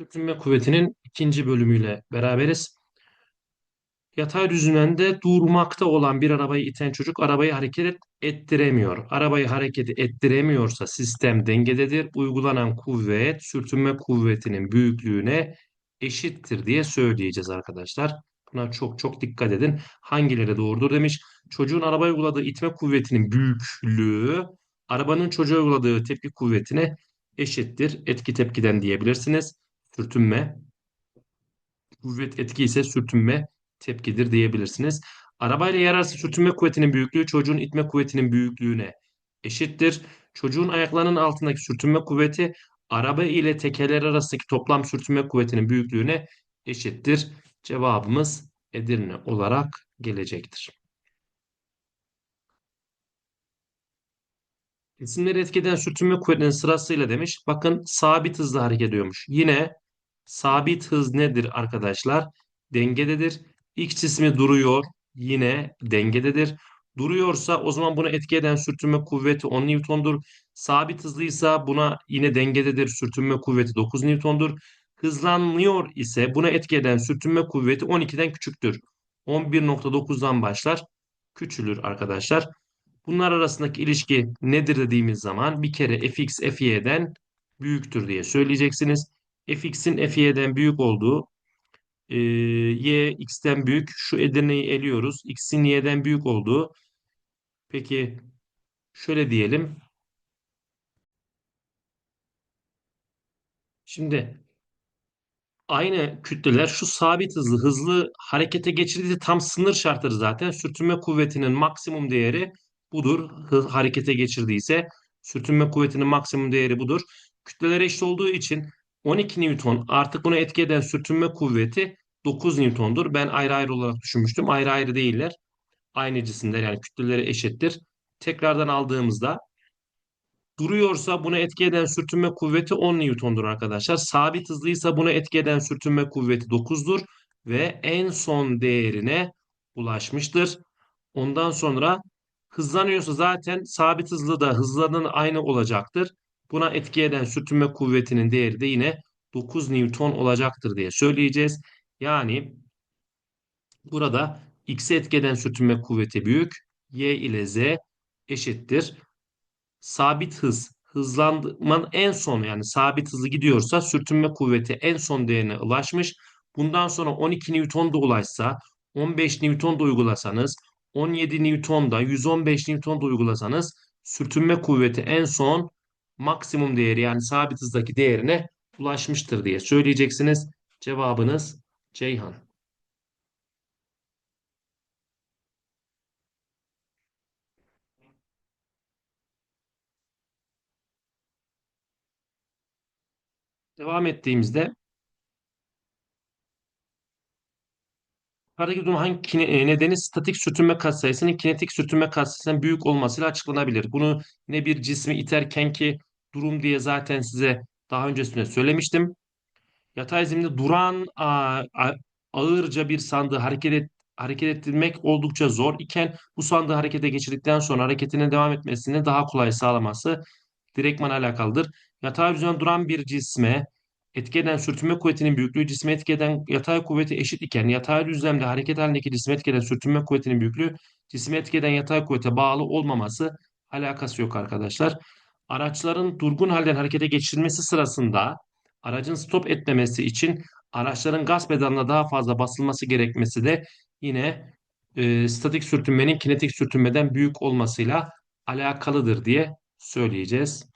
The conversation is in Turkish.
Sürtünme kuvvetinin ikinci bölümüyle beraberiz. Yatay düzlemde durmakta olan bir arabayı iten çocuk arabayı hareket ettiremiyor. Arabayı hareket ettiremiyorsa sistem dengededir. Uygulanan kuvvet sürtünme kuvvetinin büyüklüğüne eşittir diye söyleyeceğiz arkadaşlar. Buna çok çok dikkat edin. Hangileri doğrudur demiş. Çocuğun arabaya uyguladığı itme kuvvetinin büyüklüğü arabanın çocuğa uyguladığı tepki kuvvetine eşittir. Etki tepkiden diyebilirsiniz. Sürtünme kuvvet etki ise sürtünme tepkidir diyebilirsiniz. Arabayla yer arası sürtünme kuvvetinin büyüklüğü çocuğun itme kuvvetinin büyüklüğüne eşittir. Çocuğun ayaklarının altındaki sürtünme kuvveti araba ile tekerler arasındaki toplam sürtünme kuvvetinin büyüklüğüne eşittir. Cevabımız Edirne olarak gelecektir. Cisimleri etkeden sürtünme kuvvetinin sırasıyla demiş. Bakın sabit hızla hareket ediyormuş. Yine sabit hız nedir arkadaşlar? Dengededir. X cismi duruyor. Yine dengededir. Duruyorsa o zaman bunu etki eden sürtünme kuvveti 10 Newton'dur. Sabit hızlıysa buna yine dengededir. Sürtünme kuvveti 9 Newton'dur. Hızlanıyor ise buna etki eden sürtünme kuvveti 12'den küçüktür. 11.9'dan başlar. Küçülür arkadaşlar. Bunlar arasındaki ilişki nedir dediğimiz zaman bir kere fx fy'den büyüktür diye söyleyeceksiniz. Fx'in fy'den büyük olduğu e, y x'ten büyük. Şu Edirne'yi eliyoruz. x'in y'den büyük olduğu. Peki şöyle diyelim. Şimdi aynı kütleler şu sabit hızlı hızlı harekete geçirdiği tam sınır şartları zaten. Sürtünme kuvvetinin maksimum değeri budur. Hı, harekete geçirdiyse sürtünme kuvvetinin maksimum değeri budur. Kütleler eşit olduğu için 12 Newton artık buna etki eden sürtünme kuvveti 9 Newton'dur. Ben ayrı ayrı olarak düşünmüştüm. Ayrı ayrı değiller. Aynı cisimler yani kütleleri eşittir. Tekrardan aldığımızda duruyorsa buna etki eden sürtünme kuvveti 10 Newton'dur arkadaşlar. Sabit hızlıysa buna etki eden sürtünme kuvveti 9'dur ve en son değerine ulaşmıştır. Ondan sonra hızlanıyorsa zaten sabit hızlı da hızlanan aynı olacaktır. Buna etki eden sürtünme kuvvetinin değeri de yine 9 Newton olacaktır diye söyleyeceğiz. Yani burada x'e etki eden sürtünme kuvveti büyük, y ile z eşittir sabit hız hızlanmanın en son yani sabit hızı gidiyorsa sürtünme kuvveti en son değerine ulaşmış. Bundan sonra 12 Newton da ulaşsa 15 Newton da uygulasanız 17 Newton da 115 Newton da uygulasanız sürtünme kuvveti en son maksimum değeri yani sabit hızdaki değerine ulaşmıştır diye söyleyeceksiniz. Cevabınız Ceyhan. Devam ettiğimizde yukarıdaki durum hangi e, nedeni statik sürtünme katsayısının kinetik sürtünme katsayısından büyük olmasıyla açıklanabilir. Bunu ne bir cismi iterken ki durum diye zaten size daha öncesinde söylemiştim. Yatay zeminde duran ağırca bir sandığı hareket et, hareket ettirmek oldukça zor iken bu sandığı harekete geçirdikten sonra hareketine devam etmesini daha kolay sağlaması direktman alakalıdır. Yatay düzen duran bir cisme etki eden sürtünme kuvvetinin büyüklüğü cisme etki eden yatay kuvveti eşit iken yatay düzlemde hareket halindeki cisme etki eden sürtünme kuvvetinin büyüklüğü cisme etki eden yatay kuvvete bağlı olmaması alakası yok arkadaşlar. Araçların durgun halden harekete geçirilmesi sırasında aracın stop etmemesi için araçların gaz pedalına daha fazla basılması gerekmesi de yine e, statik sürtünmenin kinetik sürtünmeden büyük olmasıyla alakalıdır diye söyleyeceğiz.